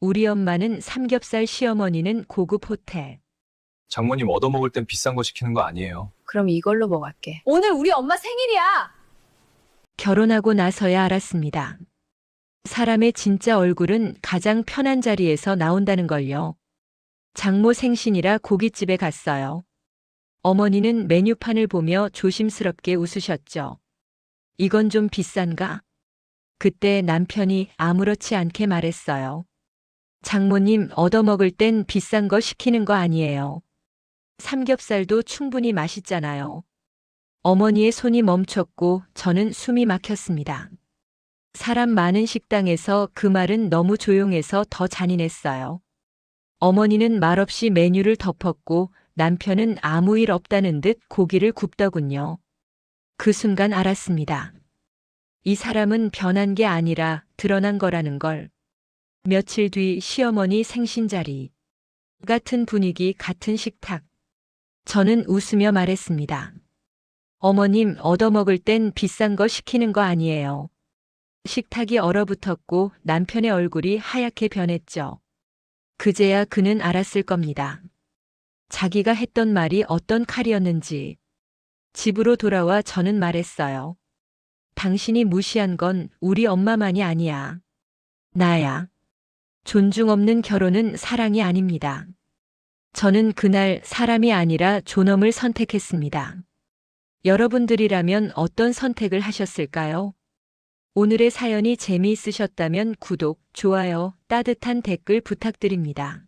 우리 엄마는 삼겹살 시어머니는 고급 호텔. 장모님 얻어먹을 땐 비싼 거 시키는 거 아니에요. 그럼 이걸로 먹을게. 오늘 우리 엄마 생일이야. 결혼하고 나서야 알았습니다. 사람의 진짜 얼굴은 가장 편한 자리에서 나온다는 걸요. 장모 생신이라 고깃집에 갔어요. 어머니는 메뉴판을 보며 조심스럽게 웃으셨죠. 이건 좀 비싼가? 그때 남편이 아무렇지 않게 말했어요. 장모님 얻어먹을 땐 비싼 거 시키는 거 아니에요. 삼겹살도 충분히 맛있잖아요. 어머니의 손이 멈췄고 저는 숨이 막혔습니다. 사람 많은 식당에서 그 말은 너무 조용해서 더 잔인했어요. 어머니는 말없이 메뉴를 덮었고 남편은 아무 일 없다는 듯 고기를 굽더군요. 그 순간 알았습니다. 이 사람은 변한 게 아니라 드러난 거라는 걸. 며칠 뒤 시어머니 생신자리. 같은 분위기, 같은 식탁. 저는 웃으며 말했습니다. 어머님, 얻어먹을 땐 비싼 거 시키는 거 아니에요. 식탁이 얼어붙었고 남편의 얼굴이 하얗게 변했죠. 그제야 그는 알았을 겁니다. 자기가 했던 말이 어떤 칼이었는지. 집으로 돌아와 저는 말했어요. 당신이 무시한 건 우리 엄마만이 아니야. 나야. 존중 없는 결혼은 사랑이 아닙니다. 저는 그날 사람이 아니라 존엄을 선택했습니다. 여러분들이라면 어떤 선택을 하셨을까요? 오늘의 사연이 재미있으셨다면 구독, 좋아요, 따뜻한 댓글 부탁드립니다.